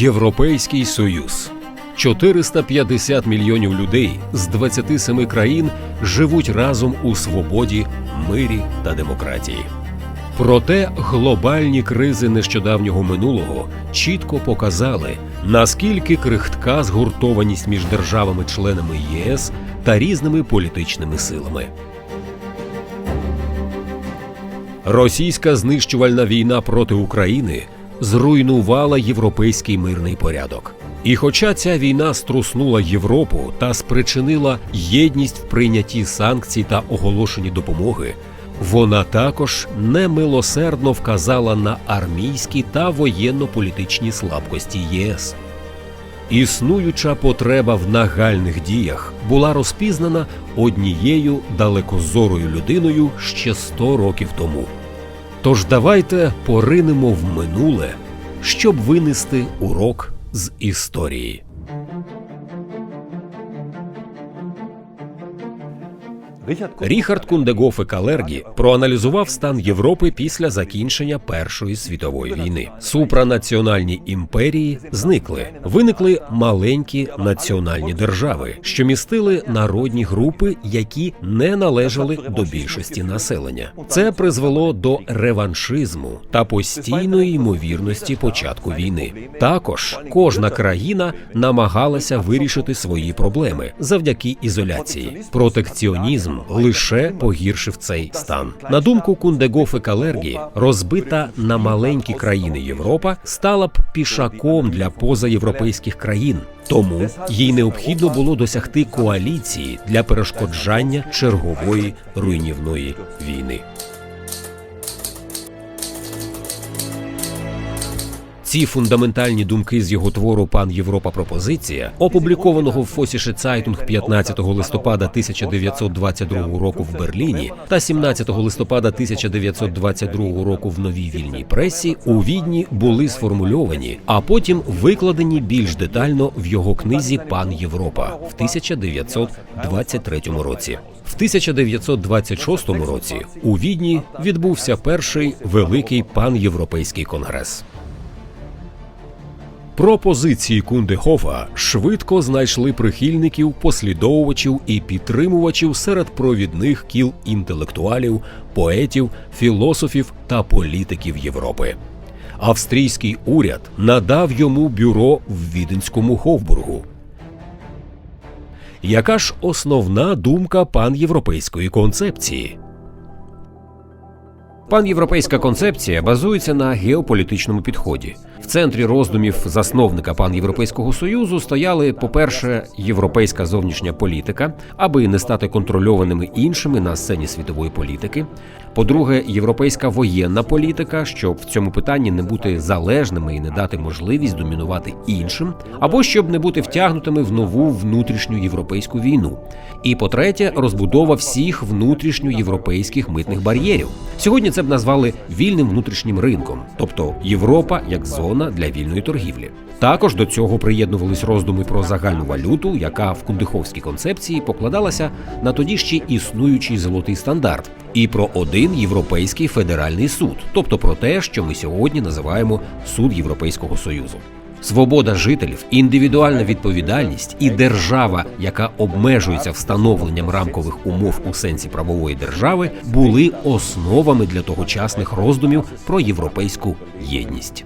Європейський Союз. 450 мільйонів людей з 27 країн живуть разом у свободі, мирі та демократії. Проте глобальні кризи нещодавнього минулого чітко показали, наскільки крихтка згуртованість між державами-членами ЄС та різними політичними силами. Російська знищувальна війна проти України зруйнувала європейський мирний порядок. І хоча ця війна струснула Європу та спричинила єдність в прийнятті санкцій та оголошенні допомоги, вона також немилосердно вказала на армійські та воєнно-політичні слабкості ЄС. Існуюча потреба в нагальних діях була розпізнана однією далекозорою людиною ще 100 років тому. Тож давайте поринемо в минуле, щоб винести урок з історії. Ріхард Кундегоф Калергі проаналізував стан Європи після закінчення Першої світової війни. Супранаціональні імперії зникли, виникли маленькі національні держави, що містили народні групи, які не належали до більшості населення. Це призвело до реваншизму та постійної ймовірності початку війни. Також кожна країна намагалася вирішити свої проблеми завдяки ізоляції. Протекціонізм лише погіршив цей стан. На думку Кундегофи Калергі, розбита на маленькі країни Європа стала б пішаком для позаєвропейських країн. Тому їй необхідно було досягти коаліції для перешкоджання чергової руйнівної війни. Ці фундаментальні думки з його твору Пан Європа пропозиція, опублікованого в Фосіше Цайтунг 15 листопада 1922 року в Берліні та 17 листопада 1922 року в новій вільній пресі, у відні були сформульовані, а потім викладені більш детально в його книзі Пан Європа в 1923 році. В 1926 році у відні відбувся перший великий панєвропейський конгрес. Пропозиції Кундехофа швидко знайшли прихильників, послідовувачів і підтримувачів серед провідних кіл інтелектуалів, поетів, філософів та політиків Європи. Австрійський уряд надав йому бюро в Віденському Ховбургу. Яка ж основна думка панєвропейської концепції? Панєвропейська концепція базується на геополітичному підході. В центрі роздумів засновника панєвропейського союзу стояли, по-перше, європейська зовнішня політика, аби не стати контрольованими іншими на сцені світової політики. По-друге, європейська воєнна політика, щоб в цьому питанні не бути залежними і не дати можливість домінувати іншим, або щоб не бути втягнутими в нову внутрішню європейську війну. І по-третє, розбудова всіх внутрішньоєвропейських митних бар'єрів. Сьогодні це б назвали вільним внутрішнім ринком, тобто Європа як зона для вільної торгівлі. Також до цього приєднувались роздуми про загальну валюту, яка в кундиховській концепції покладалася на тоді ще існуючий золотий стандарт, і про один європейський федеральний суд, тобто про те, що ми сьогодні називаємо суд Європейського союзу. Свобода жителів, індивідуальна відповідальність і держава, яка обмежується встановленням рамкових умов у сенсі правової держави, були основами для тогочасних роздумів про європейську єдність.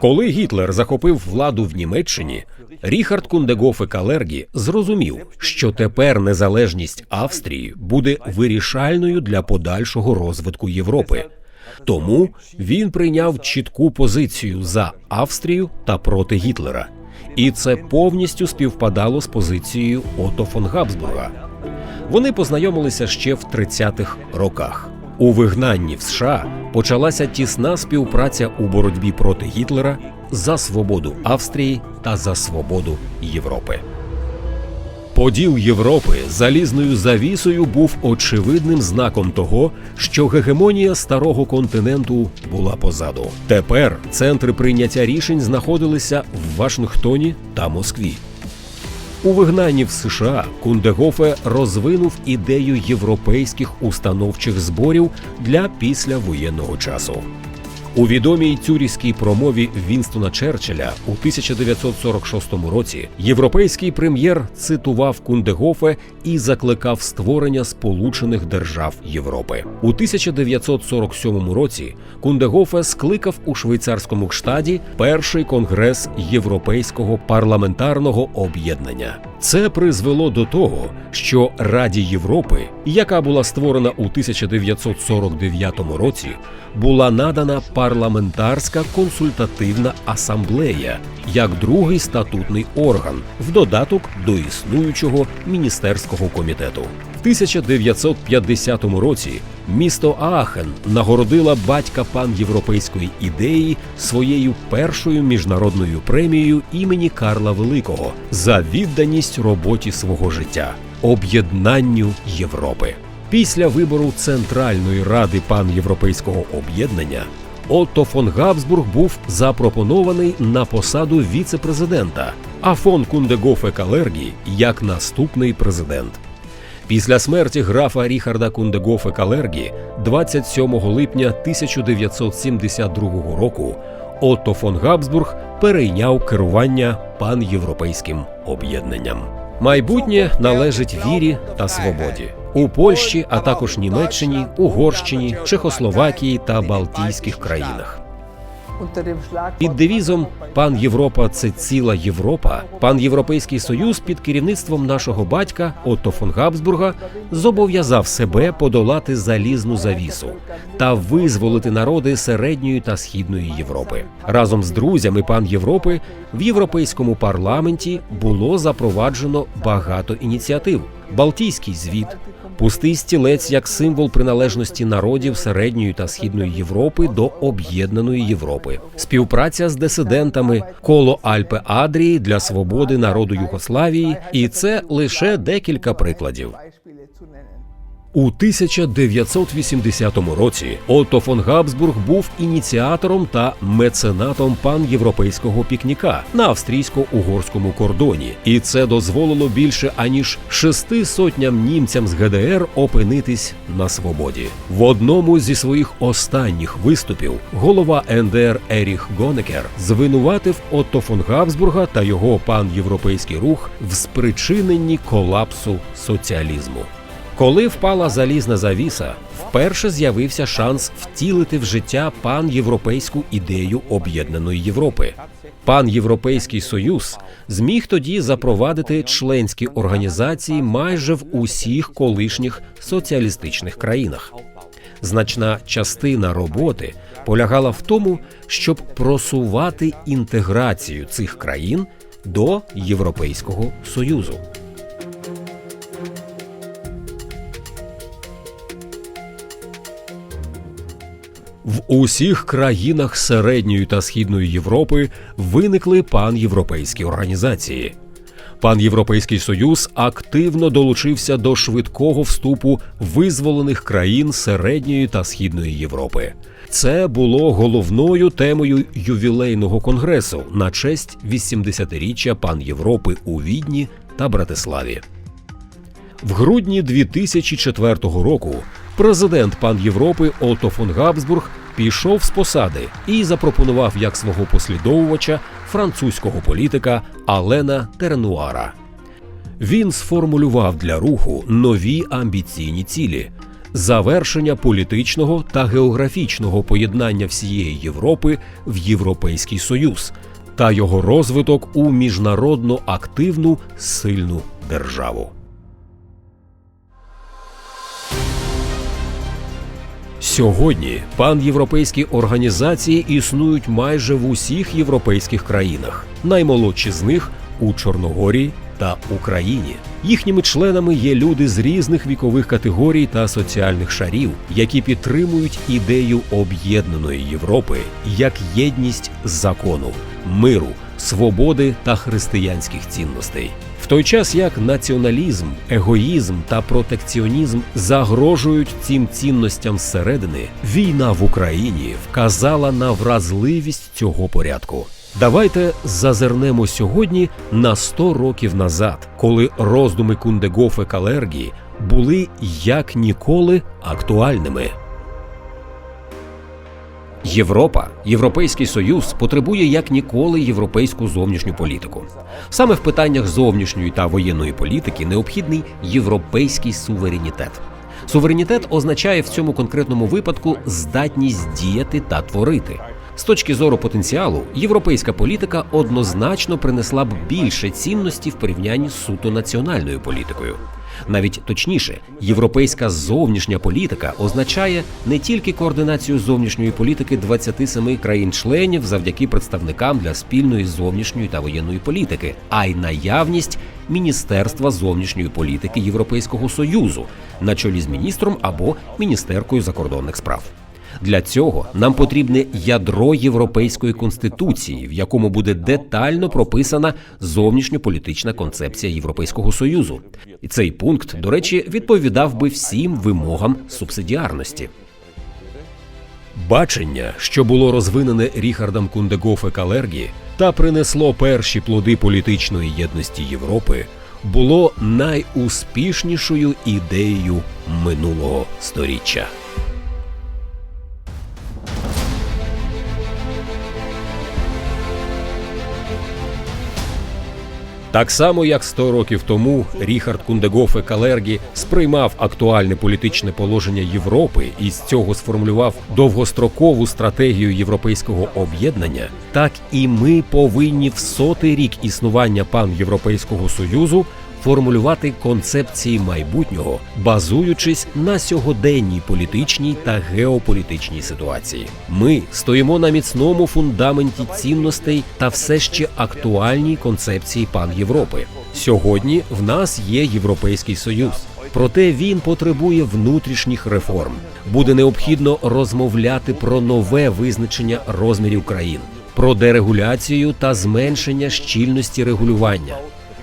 Коли Гітлер захопив владу в Німеччині, Ріхард Кундегоф і Калергі зрозумів, що тепер незалежність Австрії буде вирішальною для подальшого розвитку Європи. Тому він прийняв чітку позицію за Австрію та проти Гітлера, і це повністю співпадало з позицією Ото фон Габсбурга. Вони познайомилися ще в 30-х роках. У вигнанні в США почалася тісна співпраця у боротьбі проти Гітлера за свободу Австрії та за свободу Європи. Поділ Європи залізною завісою був очевидним знаком того, що гегемонія старого континенту була позаду. Тепер центри прийняття рішень знаходилися в Вашингтоні та Москві. У вигнанні в США Кундегофе розвинув ідею європейських установчих зборів для післявоєнного часу. У відомій цюріській промові Вінстона Черчилля у 1946 році європейський прем'єр цитував Кундегофе і закликав створення Сполучених Держав Європи. У 1947 році Кундегофе скликав у швейцарському штаді перший конгрес Європейського парламентарного об'єднання. Це призвело до того, що Раді Європи, яка була створена у 1949 році, була надана парламентарська консультативна асамблея як другий статутний орган в додаток до існуючого міністерського комітету. В 1950 році місто Аахен нагородила батька панєвропейської ідеї своєю першою міжнародною премією імені Карла Великого за відданість роботі свого життя об'єднанню Європи. Після вибору Центральної ради панєвропейського об'єднання Отто фон Габсбург був запропонований на посаду віце-президента, а фон Кундегофе Калергі як наступний президент. Після смерті графа Ріхарда Кундегофе Калергі 27 липня 1972 року Отто фон Габсбург перейняв керування панєвропейським об'єднанням. Майбутнє належить вірі та свободі у Польщі, а також Німеччині, Угорщині, Чехословакії та Балтійських країнах. Під девізом Пан Європа це ціла Європа. Пан Європейський Союз під керівництвом нашого батька Отто фон Габсбурга зобов'язав себе подолати залізну завісу та визволити народи середньої та східної Європи. Разом з друзями пан Європи в європейському парламенті було запроваджено багато ініціатив. Балтійський звіт, пустий стілець як символ приналежності народів середньої та східної Європи до об'єднаної Європи, співпраця з дисидентами, коло Альпи Адрії для свободи народу Югославії, і це лише декілька прикладів. У 1980 році Отто фон Габсбург був ініціатором та меценатом панєвропейського пікніка на австрійсько-угорському кордоні, і це дозволило більше аніж шести сотням німцям з ГДР опинитись на свободі. В одному зі своїх останніх виступів голова НДР Еріх Гонекер звинуватив Отто фон Габсбурга та його панєвропейський рух в спричиненні колапсу соціалізму. Коли впала залізна завіса, вперше з'явився шанс втілити в життя панєвропейську ідею об'єднаної Європи. Панєвропейський союз зміг тоді запровадити членські організації майже в усіх колишніх соціалістичних країнах. Значна частина роботи полягала в тому, щоб просувати інтеграцію цих країн до Європейського союзу. В усіх країнах середньої та східної Європи виникли панєвропейські організації. Панєвропейський союз активно долучився до швидкого вступу визволених країн середньої та східної Європи. Це було головною темою ювілейного конгресу на честь 80-річчя пан Європи у Відні та Братиславі. В грудні 2004 року президент пан Європи Отто фон Габсбург пішов з посади і запропонував як свого послідовувача французького політика Алена Тернуара. Він сформулював для руху нові амбіційні цілі. Завершення політичного та географічного поєднання всієї Європи в Європейський Союз та його розвиток у міжнародно активну сильну державу. Сьогодні панєвропейські організації існують майже в усіх європейських країнах. Наймолодші з них у Чорногорії та Україні. Їхніми членами є люди з різних вікових категорій та соціальних шарів, які підтримують ідею об'єднаної Європи як єдність закону, миру, свободи та християнських цінностей. Той час як націоналізм, егоїзм та протекціонізм загрожують цим цінностям зсередини, війна в Україні вказала на вразливість цього порядку. Давайте зазирнемо сьогодні на 100 років назад, коли роздуми Кундегофе Калергі були як ніколи актуальними. Європа, Європейський Союз потребує як ніколи європейську зовнішню політику. Саме в питаннях зовнішньої та воєнної політики необхідний європейський суверенітет. Суверенітет означає в цьому конкретному випадку здатність діяти та творити. З точки зору потенціалу, європейська політика однозначно принесла б більше цінності в порівнянні з суто національною політикою. Навіть точніше, європейська зовнішня політика означає не тільки координацію зовнішньої політики 27 країн-членів завдяки представникам для спільної зовнішньої та воєнної політики, а й наявність Міністерства зовнішньої політики Європейського союзу на чолі з міністром або міністеркою закордонних справ. Для цього нам потрібне ядро європейської конституції, в якому буде детально прописана зовнішньополітична концепція Європейського союзу. І цей пункт, до речі, відповідав би всім вимогам субсидіарності. Бачення, що було розвинене Ріхардом Кундегофе Калергі та принесло перші плоди політичної єдності Європи, було найуспішнішою ідеєю минулого сторіччя. Так само, як 100 років тому Ріхард Кундегофе Калергі сприймав актуальне політичне положення Європи і з цього сформулював довгострокову стратегію європейського об'єднання, так і ми повинні в сотий рік існування панєвропейського союзу формулювати концепції майбутнього, базуючись на сьогоденній політичній та геополітичній ситуації. Ми стоїмо на міцному фундаменті цінностей та все ще актуальній концепції пан Європи. Сьогодні в нас є Європейський Союз. Проте він потребує внутрішніх реформ. Буде необхідно розмовляти про нове визначення розмірів країн, про дерегуляцію та зменшення щільності регулювання.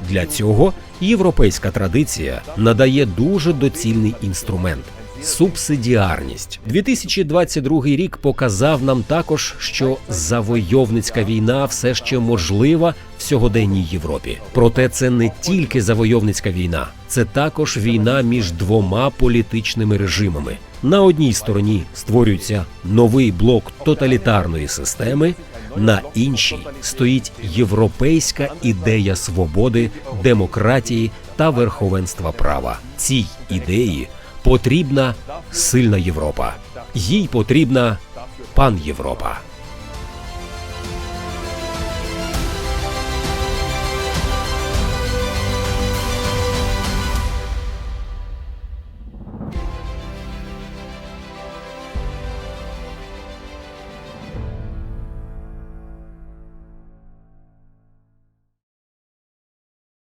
Для цього європейська традиція надає дуже доцільний інструмент. Субсидіарність 2022 рік показав нам також, що завойовницька війна все ще можлива в сьогоденній Європі. Проте це не тільки завойовницька війна, це також війна між двома політичними режимами. На одній стороні створюється новий блок тоталітарної системи, на іншій стоїть європейська ідея свободи, демократії та верховенства права. Цій ідеї потрібна сильна Європа. Їй потрібна пан Європа.